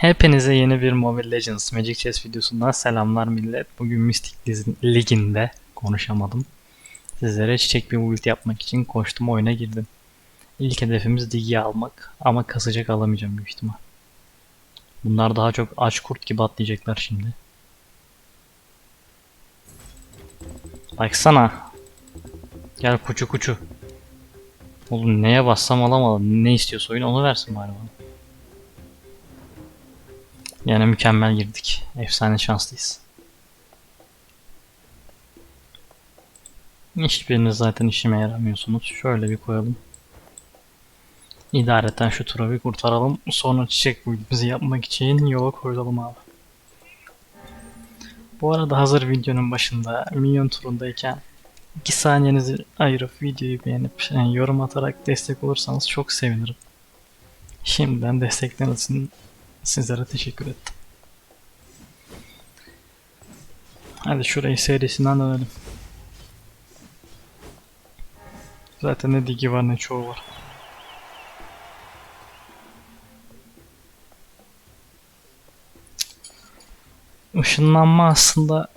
Hepinize yeni bir Mobile Legends Magic Chess videosundan selamlar millet. Bugün Mystic Ligi'nde konuşamadım. Sizlere çiçek bir build yapmak için koştum oyuna girdim. İlk hedefimiz Digi almak ama kasacak alamayacağım büyük ihtimal. Bunlar daha çok aç kurt gibi atlayacaklar şimdi. Baksana. Gel kuçu kuçu. Oğlum neye bassam alamadım. Ne istiyorsa oyun onu versin bari bana. Yani mükemmel girdik. Efsane şanslıyız. Hiçbiriniz zaten işime yaramıyorsunuz. Şöyle bir koyalım. İdareten şu turu bir kurtaralım. Sonra çiçek build'imizi yapmak için yola koyulalım abi. Bu arada hazır videonun başında minyon turundayken 2 saniyenizi ayırıp videoyu beğenip yani yorum atarak destek olursanız çok sevinirim. Şimdiden destekleriniz için sizlere teşekkür ettim. Hadi şurayı serisinden dönelim. Zaten ne digi var ne çoğu var. Işınlanma aslında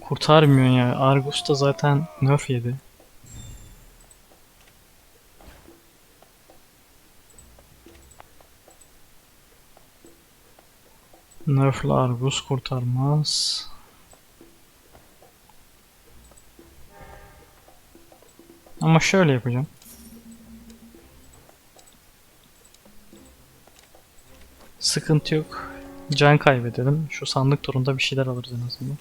kurtarmıyor ya. Argus da zaten nerf yedi. Nerf'le Argus kurtarmaz. Ama şöyle yapacağım. Sıkıntı yok. Can kaybedelim. Şu sandık turunda bir şeyler alırız en azından.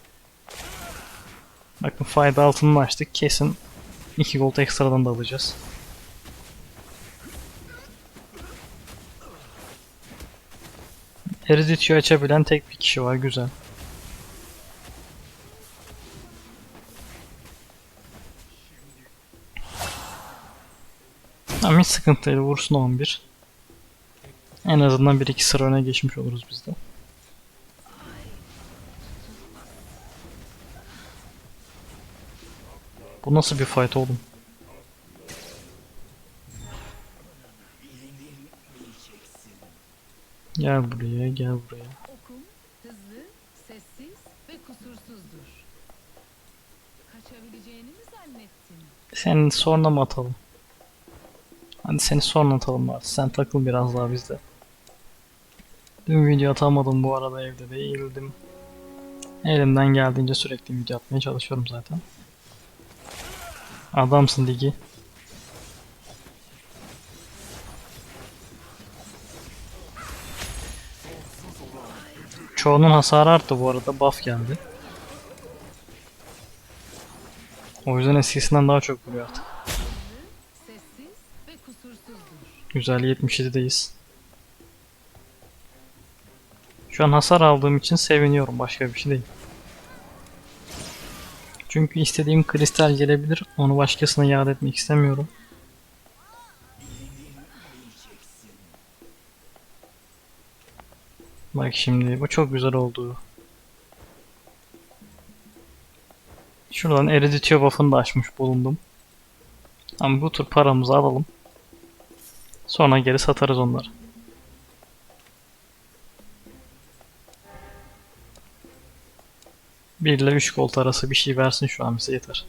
Bakın fayda altını açtık. Kesin 2 gold ekstradan da alacağız. Heredita'yı açabilen tek bir kişi var. Güzel. Ama hiç sıkıntı değil. Vursun 11. En azından 1-2 sıra öne geçmiş oluruz biz de. Bu nasıl bir fight oğlum? Gel buraya, gel buraya. Okum hızlı, sessiz ve kusursuzdur. Kaçabileceğini mi zannettin? Seni sonra mı atalım? Hadi seni sonra atalım bari. Sen takıl biraz daha bizde. Dün video atamadım bu arada evde değildim. Elimden geldiğince sürekli video atmaya çalışıyorum zaten. Adamsın Digi. Çoğunun hasarı arttı bu arada. Buff geldi. O yüzden eskisinden daha çok vuruyor artık. Güzel 77'deyiz. Şu an hasar aldığım için seviniyorum başka bir şey değil. Çünkü istediğim kristal gelebilir. Onu başkasına yad etmek istemiyorum. Bak şimdi bu çok güzel oldu. Şuradan Ereditio buff'ını da açmış bulundum. Ama bu tur paramızı alalım. Sonra geri satarız onları. Bir ile 3 gold arası bir şey versin şu an bize yeter.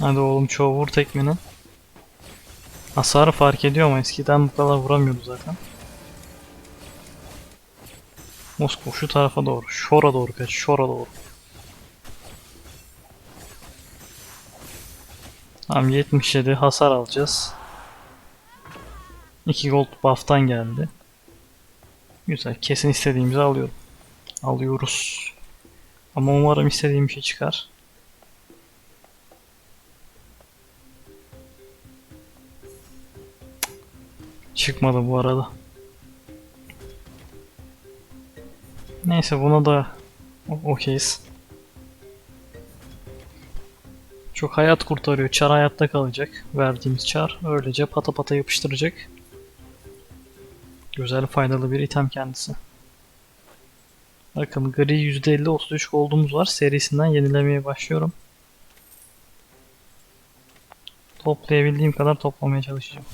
Hadi oğlum çoğu vur tekmini. Hasarı fark ediyor ama eskiden bu kadar vuramıyordu zaten. Moskova şu tarafa doğru. Şora doğru kaç. Şora doğru. Tamam 77 hasar alacağız. 2 gold buff'tan geldi. Güzel. Kesin istediğimizi alıyorum. Alıyoruz. Ama umarım istediğim şey çıkar. Çıkmadı bu arada. Neyse buna da okeyiz. Çok hayat kurtarıyor. Çar hayatta kalacak. Verdiğimiz çar. Öylece pata pata yapıştıracak. Güzel faydalı bir item kendisi. Bakın gri %50 33 gold'umuz var. Serisinden yenilemeye başlıyorum. Toplayabildiğim kadar toplamaya çalışacağım.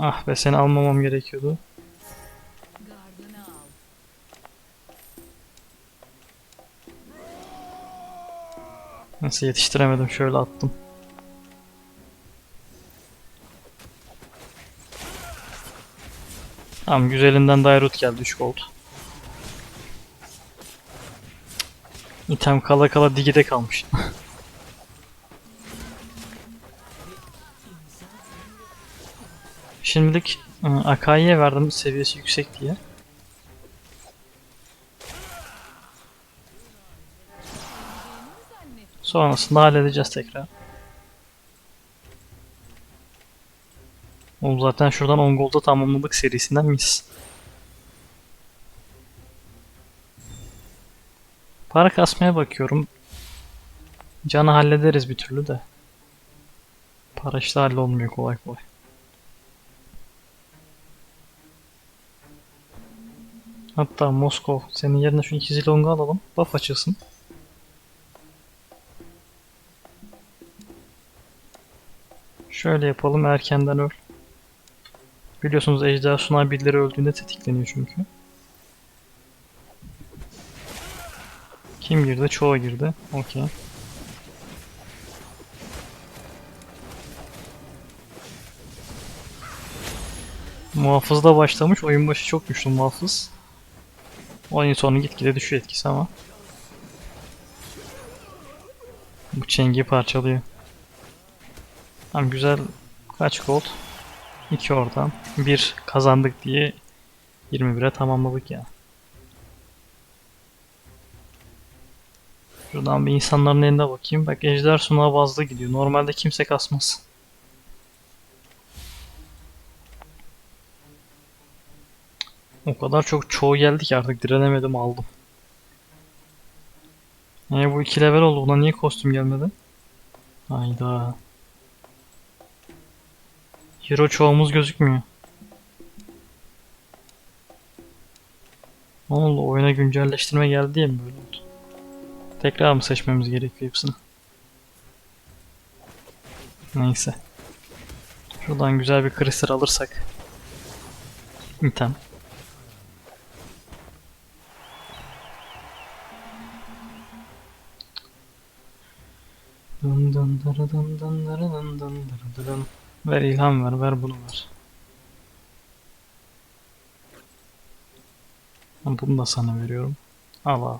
Ah be seni almamam gerekiyordu. Nasıl yetiştiremedim şöyle attım. Tamam güzelinden Dairut geldi 3 gold. İtem kala kala digide kalmış. Şimdilik ı, Akai'ye verdim seviyesi yüksek diye. Sonrasında halledeceğiz tekrar. Oğlum zaten şuradan 10 golda tamamladık serisinden mis. Para kasmaya bakıyorum. Canı hallederiz bir türlü de. Para işte hallolmuyor kolay kolay. Hatta Moskov senin yerine şu iki zilongu alalım. Buff açılsın. Şöyle yapalım erkenden öl. Biliyorsunuz Ejder Sunar birileri öldüğünde tetikleniyor çünkü. Kim girdi? Çoğu girdi. Okey. Muhafız da başlamış. Oyun başı çok güçlü muhafız. Oyun sonu gitgide düşüyor etkisi ama. Bu çengi parçalıyor. Tamam güzel. Kaç gold? 2 oradan. 1 kazandık diye 21'e tamamladık ya. Şuradan bir insanların eline bakayım. Bak ejder sunağı bazlı gidiyor. Normalde kimse kasmaz. O kadar çok çoğu geldi ki artık direnemedim aldım. E bu 2 level oldu. Buna niye kostüm gelmedi? Hayda. Hero çoğumuz gözükmüyor. Ne oldu? Oyuna güncelleştirme geldi diye mi böyle oldu? Tekrar mı seçmemiz gerekiyor hepsini? Neyse. Şuradan güzel bir kristal alırsak. İtem. Ver ilham ver, ver bunu ver. Bunu da sana veriyorum. Al al.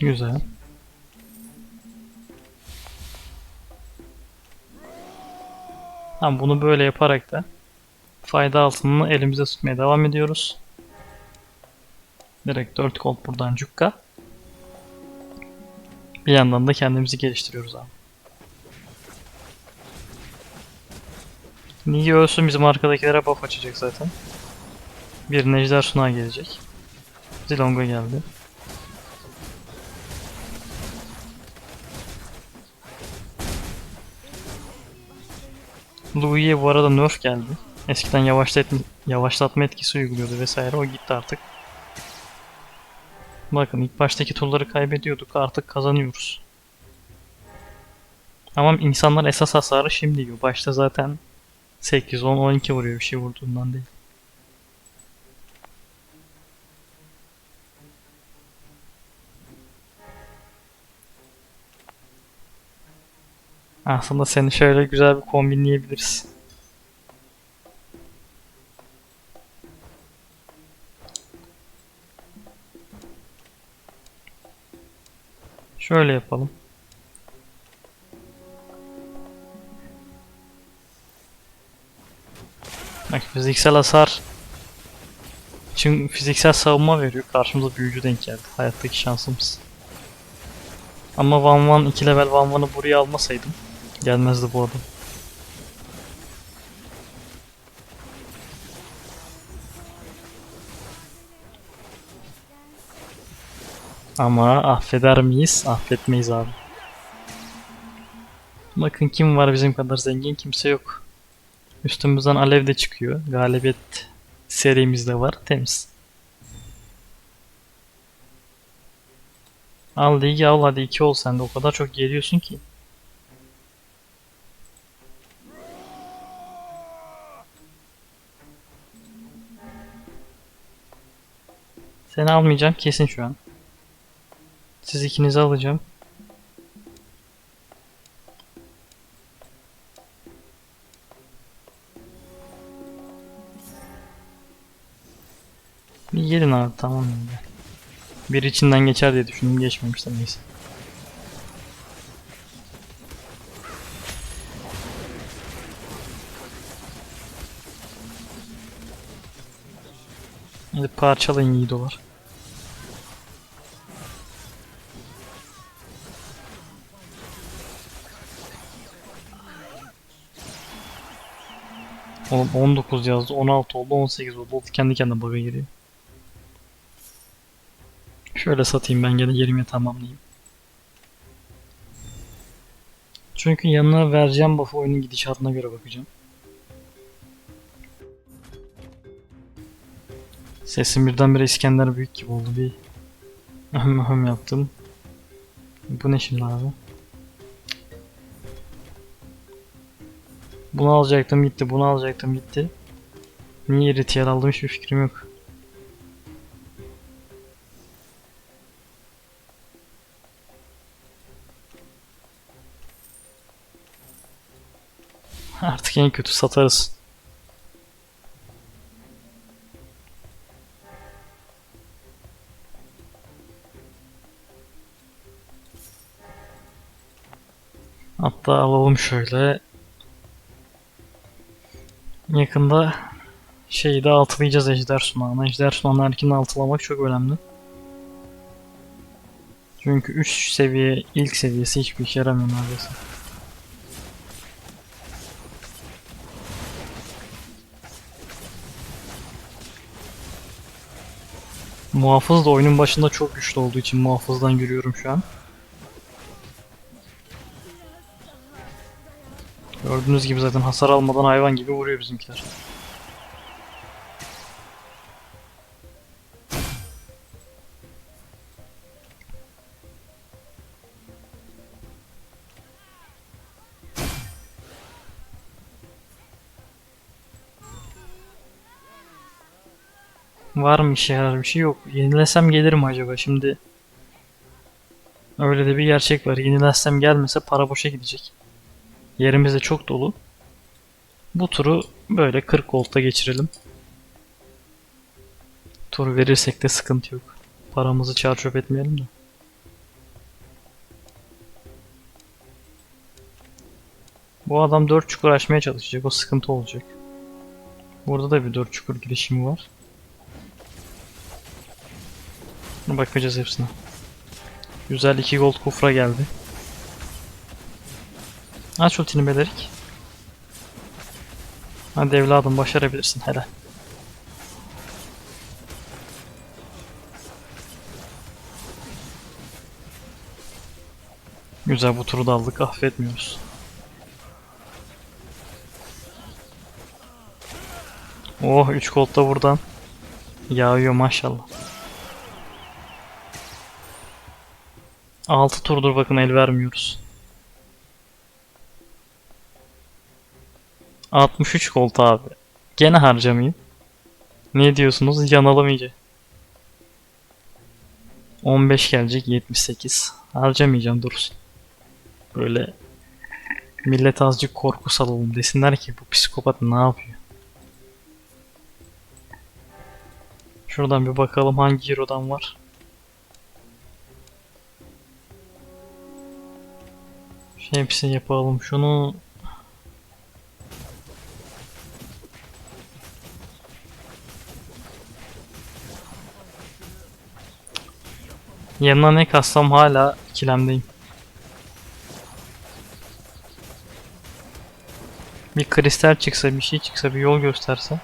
Güzel. Tamam bunu böyle yaparak da fayda altınını elimizde tutmaya devam ediyoruz. Direkt 4 gold buradan cukka. Bir yandan da kendimizi geliştiriyoruz abi. Nigi ölsün bizim arkadakilere buff açacak zaten. Bir Nejder Sunağı gelecek. Zilonga geldi. Louis'e bu arada nerf geldi. Eskiden yavaşlatma, yavaşlatma etkisi uyguluyordu vesaire o gitti artık. Bakın ilk baştaki turları kaybediyorduk artık kazanıyoruz. Ama insanlar esas hasarı şimdi yiyor. Başta zaten 8, 10, 12 vuruyor bir şey vurduğundan değil. Aslında seni şöyle güzel bir kombinleyebiliriz. Şöyle yapalım. Bak fiziksel hasar için fiziksel savunma veriyor. Karşımıza büyücü denk geldi. Hayattaki şansımız. Ama Van Van 2 level Van Van'ı buraya almasaydım gelmezdi bu adam. Ama affeder miyiz? Affetmeyiz abi. Bakın kim var bizim kadar zengin kimse yok. Üstümüzden alev de çıkıyor. Galibiyet serimizde var. Temiz. Al ligi al hadi 2 ol sen de o kadar çok geliyorsun ki. Seni almayacağım kesin şu an. Siz ikinizi alacağım. Bir gelin abi tamam. Bir içinden geçer diye düşündüm geçmemiş de neyse. Hadi parçalayın iyi dolar. Oğlum 19 yazdı, 16 oldu, 18 oldu. Kendi kendine bug'a giriyor. Şöyle satayım ben gene yerimi tamamlayayım. Çünkü yanına vereceğim buff'ı oyunun gidişatına göre bakacağım. Sesim birdenbire İskender Büyük gibi oldu bir ahem ahem yaptım. Bu ne şimdi abi? Bunu alacaktım gitti, bunu alacaktım gitti. Niye ritüel aldım hiçbir fikrim yok. Artık en kötü satarız. Hatta alalım şöyle. Yakında şeyi de altılayacağız Ejder Sunağı'na. Ejder Sunağı'nın erkini altılamak çok önemli. Çünkü 3 seviye ilk seviyesi hiçbir işe yaramıyor neredeyse. Muhafız da oyunun başında çok güçlü olduğu için muhafızdan yürüyorum şu an. Gördüğünüz gibi zaten hasar almadan hayvan gibi vuruyor bizimkiler. Var mı işe yarar bir şey yok. Yenilesem gelir mi acaba şimdi? Öyle de bir gerçek var. Yenilesem gelmese para boşa gidecek. Yerimiz de çok dolu. Bu turu böyle 40 volta geçirelim. Tur verirsek de sıkıntı yok. Paramızı çar çöp etmeyelim de. Bu adam 4 çukur açmaya çalışacak. O sıkıntı olacak. Burada da bir 4 çukur girişimi var. Bakacağız hepsine. Güzel 2 gold kufra geldi. Aç ultini Belerik. Hadi evladım başarabilirsin helal. Güzel bu turu da aldık affetmiyoruz. Oh 3 gold da buradan. Yağıyor maşallah. 6 turdur bakın el vermiyoruz. 63 gold abi. Gene harcamayayım. Ne diyorsunuz? Yanalım iyice. 15 gelecek 78. Harcamayacağım dursun. Böyle millet azıcık korku salalım desinler ki bu psikopat ne yapıyor? Şuradan bir bakalım hangi hero'dan var. Hepsini yapalım. Şunu Yanına ne kassam hala ikilemdeyim. Bir kristal çıksa, bir şey çıksa, bir yol gösterse.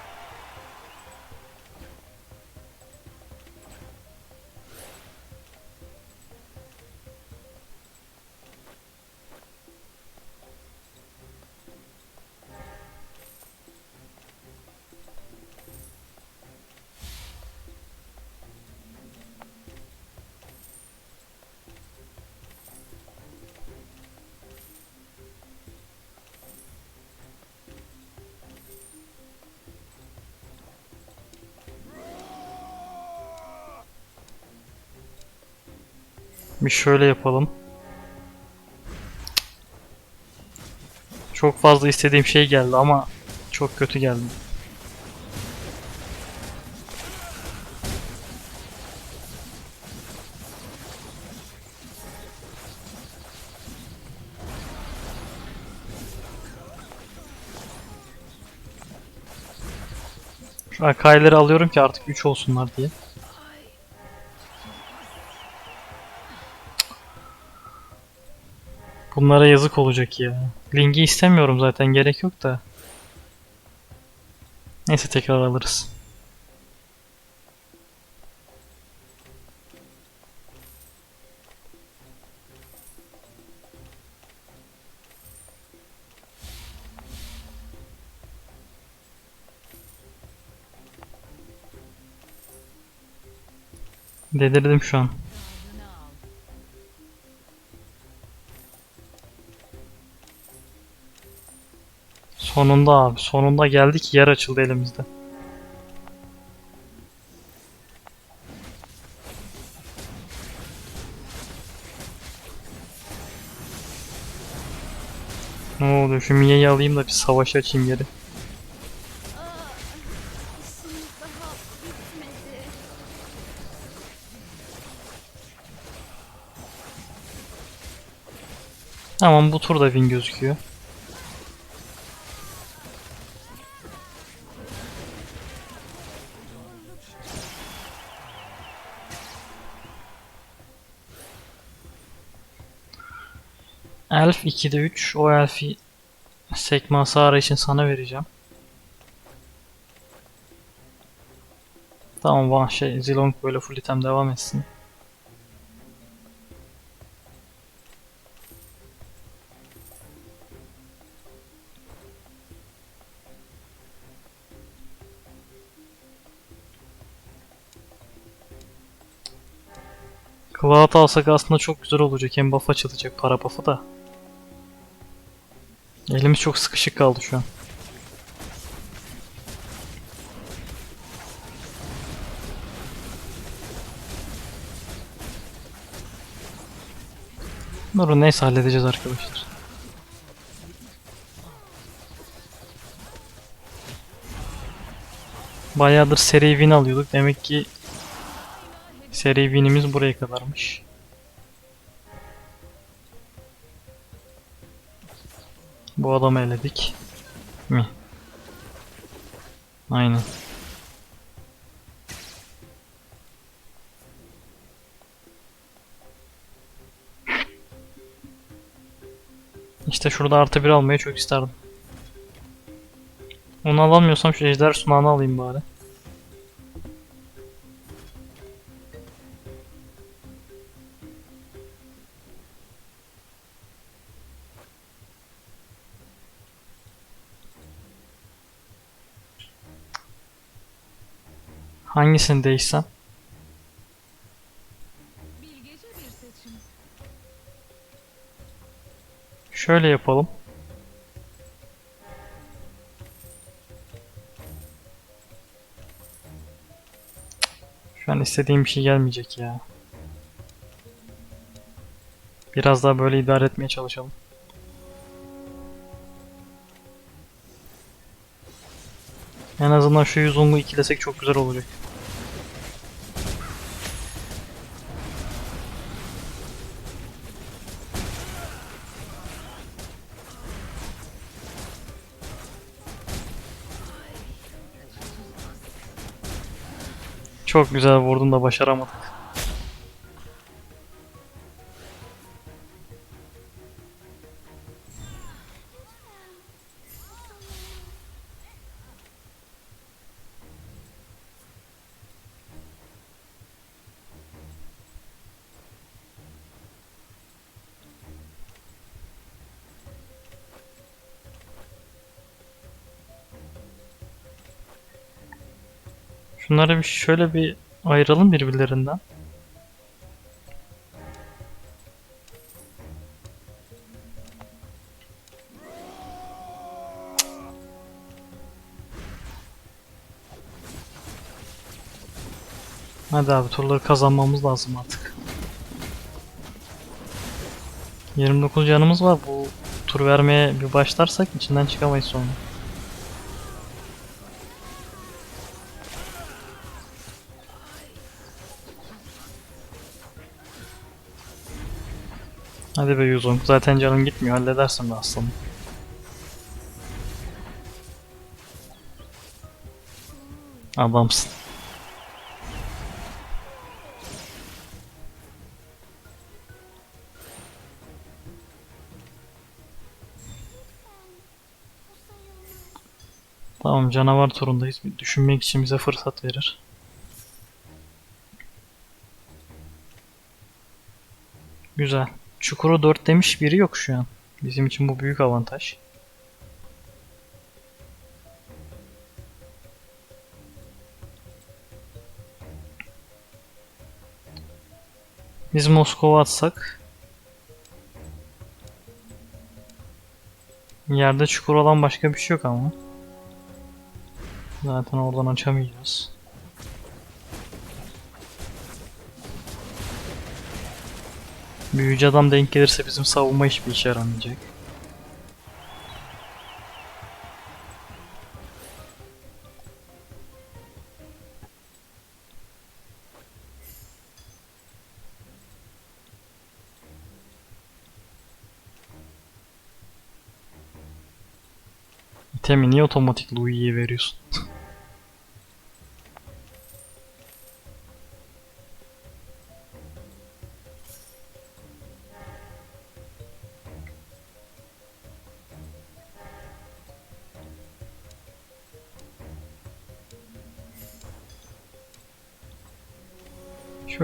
Bir şöyle yapalım. Çok fazla istediğim şey geldi ama çok kötü geldi. Şu akaileri alıyorum ki artık 3 olsunlar diye. Bunlara yazık olacak ya. Linki istemiyorum zaten gerek yok da. Neyse tekrar alırız. Delirdim şu an. Sonunda abi. Sonunda geldik. Yer açıldı elimizde. Ne oluyor? Şu Mia'yı alayım da bir savaş açayım geri. Tamam bu tur da win gözüküyor. Elf 2'de 3. O elfi sekme hasarı için sana vereceğim. Tamam bana şey Zilong böyle full item devam etsin. Cloud alsak aslında çok güzel olacak. Hem buff açılacak para buff'ı da. Elimiz çok sıkışık kaldı şu an. Nuru neyse halledeceğiz arkadaşlar. Bayağıdır seri win alıyorduk. Demek ki seri winimiz buraya kadarmış. Bu adamı eledik. Mi? Aynen. İşte şurada artı bir almayı çok isterdim. Onu alamıyorsam şu ejder sunağını alayım bari. Hangisini. Şöyle yapalım. Şu an istediğim bir şey gelmeyecek ya. Biraz daha böyle idare etmeye çalışalım. En azından şu yüzünü ikilesek çok güzel olacak. Çok güzel vurdum da başaramadık. Şunları bir şöyle bir ayıralım birbirlerinden. Hadi abi turları kazanmamız lazım artık. 29 canımız var. Bu tur vermeye bir başlarsak içinden çıkamayız sonra. Hadi be Yuzong. Zaten canım gitmiyor. Halledersin be aslanım. Adamsın. Tamam canavar turundayız. Bir düşünmek için bize fırsat verir. Güzel. Çukuru 4 demiş biri yok şu an. Bizim için bu büyük avantaj. Biz Moskova atsak. Yerde çukur olan başka bir şey yok ama. Zaten oradan açamayacağız. Büyücü adam denk gelirse bizim savunma hiçbir işe yaramayacak. İtemi niye otomatik Louis'ye veriyorsun?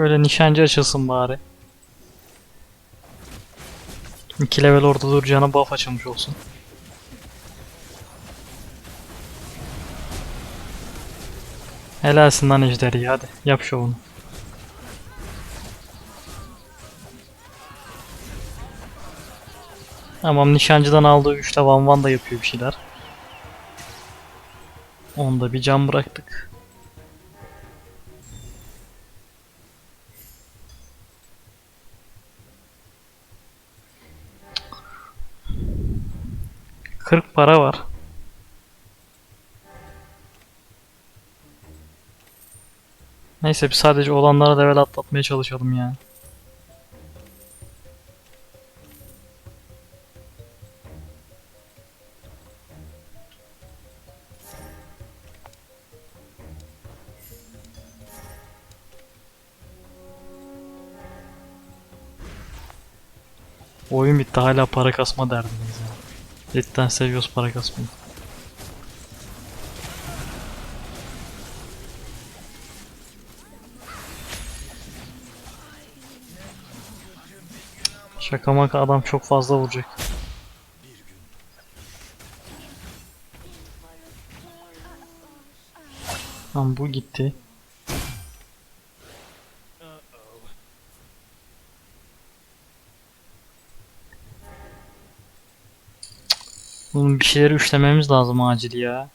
Şöyle nişancı açılsın bari. 2 level orada duracağına buff açılmış olsun. Helalsin lan ejderi hadi yap şovunu. Tamam nişancıdan aldığı güçle Van Van da yapıyor bir şeyler. Onda bir can bıraktık. Kırk para var. Neyse biz sadece olanlara level atlatmaya çalışalım ya. Oyun bitti hala para kasma derdindeyiz ya. Cidden seviyoruz para kasmayı. Şaka maka adam çok fazla vuracak. Tamam bu gitti. Bunun bir şeyleri üçlememiz lazım acil ya.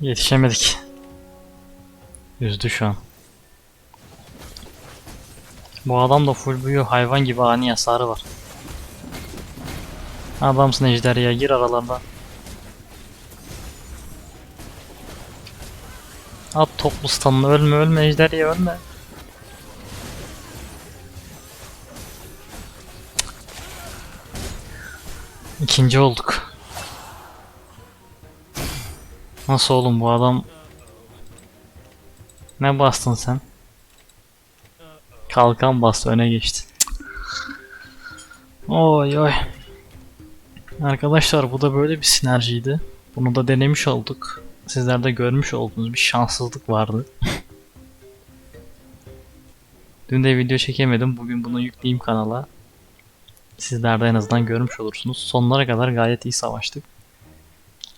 Yetişemedik. Üzdü şu an. Bu adam da full büyü hayvan gibi ani hasarı var. Adamsın ejderha gir aralarına. At toplu stun'ını ölme ölme ejderha ölme. İkinci olduk. Nasıl oğlum bu adam Ne bastın sen? Kalkan bastı öne geçti. Oy oy. Arkadaşlar bu da böyle bir sinerjiydi. Bunu da denemiş olduk. Sizler de görmüş olduğunuz bir şanssızlık vardı. Dün de video çekemedim. Bugün bunu yükleyeyim kanala. Sizler de en azından görmüş olursunuz. Sonlara kadar gayet iyi savaştık.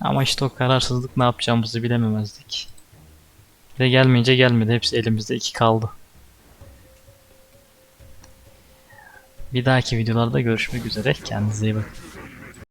Ama işte o kararsızlık ne yapacağımızı bilememezdik. Ve gelmeyince gelmedi. Hepsi elimizde iki kaldı. Bir dahaki videolarda görüşmek üzere. Kendinize iyi bakın.